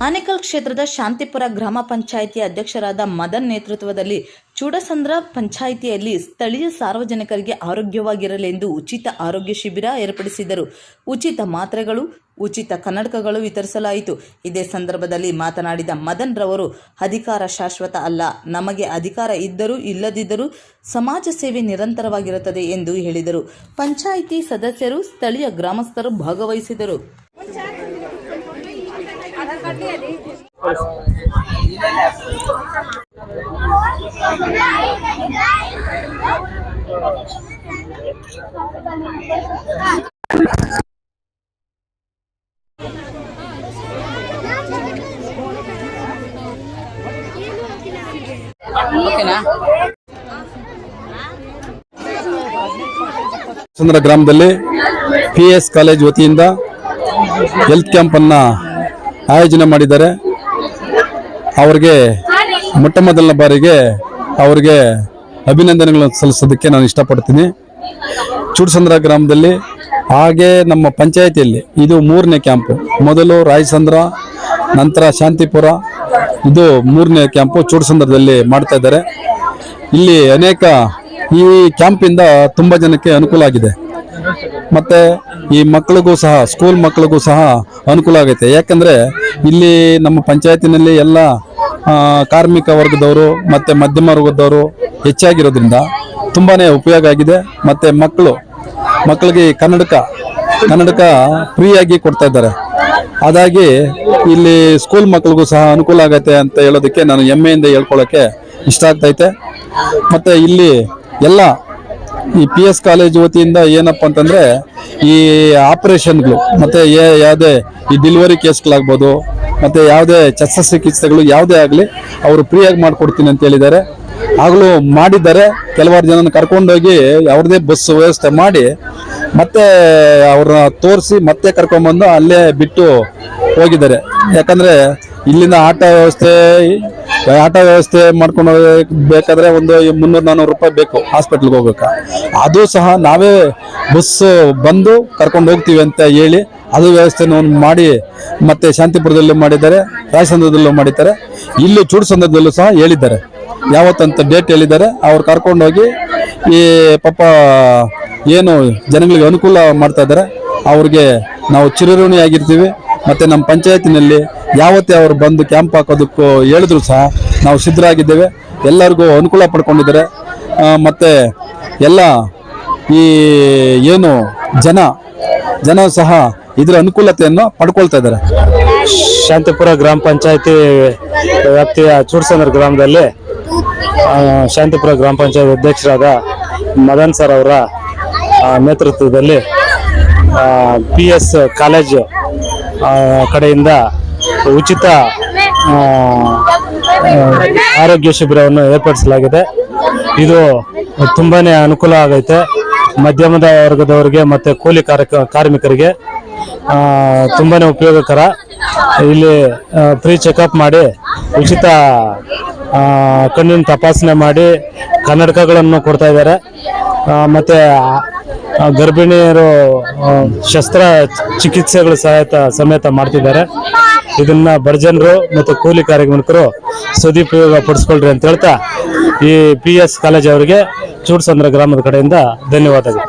ಆನೇಕಲ್ ಕ್ಷೇತ್ರದ ಶಾಂತಿಪುರ ಗ್ರಾಮ ಪಂಚಾಯಿತಿ ಅಧ್ಯಕ್ಷರಾದ ಮದನ್ ನೇತೃತ್ವದಲ್ಲಿ ಚೂಡಸಂದ್ರ ಪಂಚಾಯಿತಿಯಲ್ಲಿ ಸ್ಥಳೀಯ ಸಾರ್ವಜನಿಕರಿಗೆ ಆರೋಗ್ಯವಾಗಿರಲೆಂದು ಉಚಿತ ಆರೋಗ್ಯ ಶಿಬಿರ ಏರ್ಪಡಿಸಿದರು. ಉಚಿತ ಮಾತ್ರೆಗಳು, ಉಚಿತ ಕನ್ನಡಕಗಳು ವಿತರಿಸಲಾಯಿತು. ಇದೇ ಸಂದರ್ಭದಲ್ಲಿ ಮಾತನಾಡಿದ ಮದನ್ ರವರು, ಅಧಿಕಾರ ಶಾಶ್ವತ ಅಲ್ಲ. ನಮಗೆ ಅಧಿಕಾರ ಇದ್ದರೂ ಇಲ್ಲದಿದ್ದರೂ ಸಮಾಜ ಸೇವೆ ನಿರಂತರವಾಗಿರುತ್ತದೆ ಎಂದು ಹೇಳಿದರು. ಪಂಚಾಯಿತಿ ಸದಸ್ಯರು, ಸ್ಥಳೀಯ ಗ್ರಾಮಸ್ಥರು ಭಾಗವಹಿಸಿದರು. ಚಂದ್ರ ಗ್ರಾಮದಲ್ಲಿ ಪಿ ಎಸ್ ಕಾಲೇಜ್ ವತಿಯಿಂದ ಹೆಲ್ತ್ ಕ್ಯಾಂಪನ್ನು ಆಯೋಜನೆ ಮಾಡಿದ್ದಾರೆ. ಅವರಿಗೆ ಮೊಟ್ಟ ಮೊದಲನ ಬಾರಿಗೆ ಅವರಿಗೆ ಅಭಿನಂದನೆಗಳನ್ನು ಸಲ್ಲಿಸೋದಕ್ಕೆ ನಾನು ಇಷ್ಟಪಡ್ತೀನಿ. ಚೂಡ್ಸಂದ್ರ ಗ್ರಾಮದಲ್ಲಿ, ಹಾಗೆ ನಮ್ಮ ಪಂಚಾಯತಿಯಲ್ಲಿ ಇದು ಮೂರನೇ ಕ್ಯಾಂಪು. ಮೊದಲು ರಾಯಸಂದ್ರ ನಂತರ ಶಾಂತಿಪುರ, ಇದು ಮೂರನೇ ಕ್ಯಾಂಪು ಚೂಡ್ಸಂದ್ರದಲ್ಲಿ ಮಾಡ್ತಾ ಇದ್ದಾರೆ. ಇಲ್ಲಿ ಅನೇಕ ಈ ಕ್ಯಾಂಪಿಂದ ತುಂಬ ಜನಕ್ಕೆ ಅನುಕೂಲ ಆಗಿದೆ. ಮತ್ತು ಈ ಮಕ್ಕಳಿಗೂ ಸಹ ಸ್ಕೂಲ್ ಮಕ್ಕಳಿಗೂ ಸಹ ಅನುಕೂಲ ಆಗೈತೆ. ಯಾಕಂದರೆ ಇಲ್ಲಿ ನಮ್ಮ ಪಂಚಾಯತಿನಲ್ಲಿ ಎಲ್ಲ ಕಾರ್ಮಿಕ ವರ್ಗದವರು ಮತ್ತು ಮಧ್ಯಮ ವರ್ಗದವರು ಹೆಚ್ಚಾಗಿರೋದ್ರಿಂದ ತುಂಬಾ ಉಪಯೋಗ ಆಗಿದೆ. ಮತ್ತು ಮಕ್ಕಳು, ಮಕ್ಕಳಿಗೆ ಕನ್ನಡಕ ಕನ್ನಡಕ ಫ್ರೀಯಾಗಿ ಕೊಡ್ತಾ ಇದ್ದಾರೆ. ಅದಾಗಿ ಇಲ್ಲಿ ಸ್ಕೂಲ್ ಮಕ್ಕಳಿಗೂ ಸಹ ಅನುಕೂಲ ಆಗತ್ತೆ ಅಂತ ಹೇಳೋದಕ್ಕೆ ನಾನು ಹೆಮ್ಮೆಯಿಂದ ಹೇಳ್ಕೊಳ್ಳೋಕ್ಕೆ ಇಷ್ಟ ಆಗ್ತೈತೆ ಮತ್ತು ಇಲ್ಲಿ ಎಲ್ಲ ಈ ಪಿ ಎಸ್ ಕಾಲೇಜ್ ವತಿಯಿಂದ ಏನಪ್ಪ ಅಂತಂದರೆ ಈ ಆಪರೇಷನ್ಗಳು ಮತ್ತು ಯಾವುದೇ ಈ ಡೆಲಿವರಿ ಕೇಸ್ಗಳಾಗ್ಬೋದು ಮತ್ತೆ ಯಾವುದೇ ಶಸ್ತ್ರಚಿಕಿತ್ಸೆಗಳು ಯಾವುದೇ ಆಗಲಿ ಅವರು ಫ್ರೀಯಾಗಿ ಮಾಡಿಕೊಡ್ತೀನಿ ಅಂತ ಹೇಳಿದ್ದಾರೆ. ಆಗಲೂ ಮಾಡಿದ್ದಾರೆ. ಕೆಲವಾರು ಜನನ ಕರ್ಕೊಂಡೋಗಿ ಅವ್ರದ್ದೇ ಬಸ್ ವ್ಯವಸ್ಥೆ ಮಾಡಿ ಮತ್ತೆ ಅವ್ರನ್ನ ತೋರಿಸಿ ಮತ್ತೆ ಕರ್ಕೊಂಬಂದು ಅಲ್ಲೇ ಬಿಟ್ಟು ಹೋಗಿದ್ದಾರೆ. ಯಾಕಂದರೆ ಇಲ್ಲಿನ ಆಟೋ ವ್ಯವಸ್ಥೆ ಆಟೋ ವ್ಯವಸ್ಥೆ ಮಾಡ್ಕೊಂಡು ಬೇಕಾದ್ರೆ ಒಂದು ಮುನ್ನೂರು ನಾನ್ನೂರು ರೂಪಾಯಿ ಬೇಕು ಹಾಸ್ಪಿಟ್ಲ್ಗೆ ಹೋಗ್ಬೇಕಾ? ಅದು ಸಹ ನಾವೇ ಬಸ್ ಬಂದು ಕರ್ಕೊಂಡು ಹೋಗ್ತೀವಿ ಅಂತ ಹೇಳಿ ಅದು ವ್ಯವಸ್ಥೆನ ಮಾಡಿ ಮತ್ತೆ ಶಾಂತಿಪುರದಲ್ಲೂ ಮಾಡಿದ್ದಾರೆ ರಾಯಸಂದ್ರದಲ್ಲೂ ಮಾಡಿದ್ದಾರೆ, ಇಲ್ಲಿ ಚೂಡ್ಸಂದ್ರದಲ್ಲೂ ಸಹ ಹೇಳಿದ್ದಾರೆ. ಯಾವತ್ತಂತ ಡೇಟ್ ಹೇಳಿದ್ದಾರೆ, ಅವ್ರು ಕರ್ಕೊಂಡೋಗಿ ಈ ಪಾಪ ಏನು ಜನಗಳಿಗೆ ಅನುಕೂಲ ಮಾಡ್ತಾ ಇದ್ದಾರೆ, ಅವ್ರಿಗೆ ನಾವು ಚಿರಋಣಿಯಾಗಿರ್ತೀವಿ, ಮತ್ತೆ ನಮ್ಮ ಪಂಚಾಯತಿನಲ್ಲಿ ಯಾವತ್ತೇ ಅವರು ಬಂದು ಕ್ಯಾಂಪ್ ಹಾಕೋದಕ್ಕೂ ಹೇಳಿದ್ರು ಸಹ ನಾವು ಸಿದ್ಧರಾಗಿದ್ದೇವೆ. ಎಲ್ಲರಿಗೂ ಅನುಕೂಲ ಪಡ್ಕೊಂಡಿದ್ದಾರೆ. ಮತ್ತು ಎಲ್ಲ ಈ ಏನು ಜನ ಜನ ಸಹ ಇದರ ಅನುಕೂಲತೆಯನ್ನು ಪಡ್ಕೊಳ್ತಾ ಇದ್ದಾರೆ. ಶಾಂತಿಪುರ ಗ್ರಾಮ ಪಂಚಾಯತಿ ವ್ಯಾಪ್ತಿಯ ಚೂಡ್ಸಂದ್ರ ಗ್ರಾಮದಲ್ಲಿ ಶಾಂತಿಪುರ ಗ್ರಾಮ ಪಂಚಾಯತ್ ಅಧ್ಯಕ್ಷರಾದ ಮದನ್ ಸರ್ ಅವರ ನೇತೃತ್ವದಲ್ಲಿ ಪಿ ಎಸ್ ಕಾಲೇಜು ಕಡೆಯಿಂದ ಉಚಿತ ಆರೋಗ್ಯ ಶಿಬಿರವನ್ನು ಏರ್ಪಡಿಸಲಾಗಿದೆ. ಇದು ತುಂಬಾನೇ ಅನುಕೂಲ ಆಗೈತೆ. ಮಧ್ಯಮದ ವರ್ಗದವರಿಗೆ ಮತ್ತೆ ಕೂಲಿ ಕಾರ್ಮಿಕರಿಗೆ ತುಂಬಾನೇ ಉಪಯೋಗಕರ. ಇಲ್ಲಿ ಫ್ರೀ ಚೆಕಪ್ ಮಾಡಿ, ಉಚಿತ ಕಣ್ಣಿನ ತಪಾಸಣೆ ಮಾಡಿ, ಕನ್ನಡಕಗಳನ್ನು ಕೊಡ್ತಾ ಇದ್ದಾರೆ. ಮತ್ತು ಗರ್ಭಿಣಿಯರು ಶಸ್ತ್ರ ಚಿಕಿತ್ಸೆಗಳು ಸಹಿತ ಸಮೇತ ಮಾಡ್ತಿದ್ದಾರೆ. ಇದನ್ನ ಬಡಜನರು ಮತ್ತು ಕೂಲಿ ಕಾರ್ಮಿಕರು ಸದುಪಯೋಗ ಪಡಿಸ್ಕೊಳ್ರಿ ಅಂತ ಹೇಳ್ತಾ ಈ ಪಿ ಎಸ್ ಕಾಲೇಜ್ ಅವರಿಗೆ ಚೂಡ್ಸಂದ್ರ ಗ್ರಾಮದ ಕಡೆಯಿಂದ ಧನ್ಯವಾದಗಳು.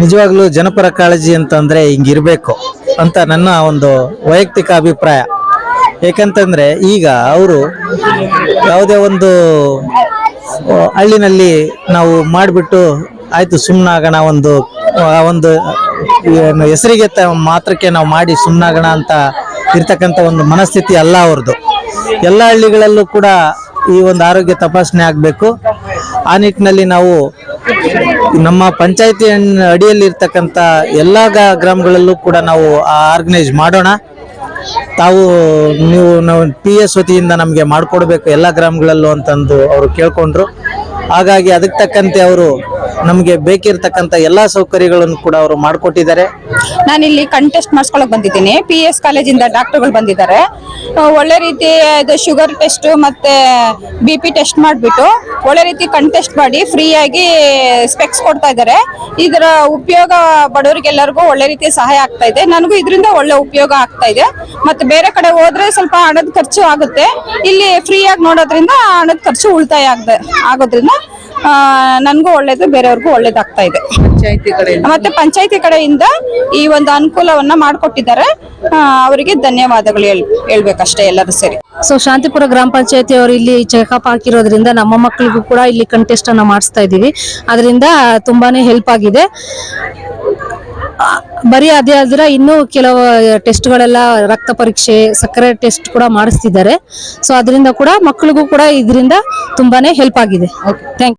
ನಿಜವಾಗ್ಲೂ ಜನಪರ ಕಾಳಜಿ ಅಂತಂದ್ರೆ ಹಿಂಗಿರ್ಬೇಕು ಅಂತ ನನ್ನ ಒಂದು ವೈಯಕ್ತಿಕ ಅಭಿಪ್ರಾಯ. ಏಕಂತಂದ್ರೆ ಈಗ ಅವರು ಯಾವುದೇ ಒಂದು ಹಳ್ಳಿನಲ್ಲಿ ನಾವು ಮಾಡಿಬಿಟ್ಟು ಆಯ್ತು ಸುಮ್ಮನಾಗೋಣ ಒಂದು ಒಂದು ಹೆಸರಿಗೆ ಮಾತ್ರಕ್ಕೆ ನಾವು ಮಾಡಿ ಸುಮ್ಮನಾಗೋಣ ಅಂತ ಇರ್ತಕ್ಕಂಥ ಒಂದು ಮನಸ್ಥಿತಿ ಅಲ್ಲ ಅವ್ರದ್ದು. ಎಲ್ಲ ಹಳ್ಳಿಗಳಲ್ಲೂ ಕೂಡ ಈ ಒಂದು ಆರೋಗ್ಯ ತಪಾಸಣೆ ಆಗಬೇಕು. ಆ ನಿಟ್ಟಿನಲ್ಲಿ ನಾವು ನಮ್ಮ ಪಂಚಾಯತಿ ಅಡಿಯಲ್ಲಿ ಇರ್ತಕ್ಕಂಥ ಎಲ್ಲ ಗ್ರಾಮಗಳಲ್ಲೂ ಕೂಡ ನಾವು ಆರ್ಗನೈಸ್ ಮಾಡೋಣ. ತಾವು ನೀವು ನಾವು ಪಿ ಎಸ್ ವತಿಯಿಂದ ನಮಗೆ ಮಾಡಿಕೊಡ್ಬೇಕು ಎಲ್ಲ ಗ್ರಾಮಗಳಲ್ಲೂ ಅಂತಂದು ಅವರು ಕೇಳ್ಕೊಂಡ್ರು. ಹಾಗಾಗಿ ಅದಕ್ಕೆ ತಕ್ಕಂತೆ ಅವರು ನಮಗೆ ಬೇಕಿರತಕ್ಕಂತ ಎಲ್ಲಾ ಸೌಕರ್ಯಗಳನ್ನು ಕೂಡ ಅವರು ಮಾಡಿಕೊಟ್ಟಿದ್ದಾರೆ. ಇಲ್ಲಿ ಕಂಟೆಸ್ಟ್ ಮಾಡಿಸ್ಕೊಳಕ್ ಬಂದಿದ್ದೀನಿ. ಪಿ ಎಸ್ ಕಾಲೇಜಿಂದ ಡಾಕ್ಟರ್ಗಳು ಬಂದಿದ್ದಾರೆ. ಒಳ್ಳೆ ರೀತಿ ಶುಗರ್ ಟೆಸ್ಟ್ ಮತ್ತೆ ಬಿ ಪಿ ಟೆಸ್ಟ್ ಮಾಡಿಬಿಟ್ಟು ಒಳ್ಳೆ ರೀತಿ ಕಂಟೆಸ್ಟ್ ಮಾಡಿ ಫ್ರೀಯಾಗಿ ಸ್ಪೆಕ್ಸ್ ಕೊಡ್ತಾ ಇದ್ದಾರೆ. ಇದರ ಉಪಯೋಗ ಬಡವರಿಗೆಲ್ಲರಿಗೂ ಒಳ್ಳೆ ರೀತಿ ಸಹಾಯ ಆಗ್ತಾ ಇದೆ. ನನಗೂ ಇದರಿಂದ ಒಳ್ಳೆ ಉಪಯೋಗ ಆಗ್ತಾ ಇದೆ. ಮತ್ತೆ ಬೇರೆ ಕಡೆ ಹೋದ್ರೆ ಸ್ವಲ್ಪ ಹಣದ ಖರ್ಚು ಆಗುತ್ತೆ. ಇಲ್ಲಿ ಫ್ರೀಯಾಗಿ ನೋಡೋದ್ರಿಂದ ಹಣದ ಖರ್ಚು ಉಳಿತಾಯ ಆಗದೆ ಆಗೋದ್ರಿಂದ ನನಗೂ ಒಳ್ಳೇದು ಬೇರೆಯವ್ರಿಗೂ ಒಳ್ಳೇದಾಗ್ತಾ ಇದೆ. ಮತ್ತೆ ಪಂಚಾಯತಿ ಕಡೆಯಿಂದ ಈ ಒಂದು ಅನುಕೂಲವನ್ನ ಮಾಡಿಕೊಟ್ಟಿದ್ದಾರೆ. ಅವರಿಗೆ ಧನ್ಯವಾದಗಳು ಹೇಳ್ ಹೇಳ್ಬೇಕಷ್ಟೇ ಎಲ್ಲರೂ ಸೇರಿ. ಸೊ ಶಾಂತಿಪುರ ಗ್ರಾಮ ಪಂಚಾಯತಿ ಅವರು ಇಲ್ಲಿ ಚೆಕಪ್ ಹಾಕಿರೋದ್ರಿಂದ ನಮ್ಮ ಮಕ್ಕಳಿಗೂ ಕೂಡ ಇಲ್ಲಿ ಕಂಟೆಸ್ಟ್ ಅನ್ನ ಮಾಡಿಸ್ತಾ ಇದೀವಿ ಅದರಿಂದ ತುಂಬಾನೇ ಹೆಲ್ಪ್ ಆಗಿದೆ. ಬರೀ ಅದೇ ಆದ್ರ ಇನ್ನೂ ಕೆಲವು ಟೆಸ್ಟ್ ಗಳೆಲ್ಲ ರಕ್ತ ಪರೀಕ್ಷೆ ಸಕ್ಕರೆ ಟೆಸ್ಟ್ ಕೂಡ ಮಾಡಿಸ್ತಿದ್ದಾರೆ. ಸೊ ಅದರಿಂದ ಕೂಡ ಮಕ್ಕಳಿಗೂ ಕೂಡ ಇದರಿಂದ ತುಂಬಾನೇ ಹೆಲ್ಪ್ ಆಗಿದೆ. ಥ್ಯಾಂಕ್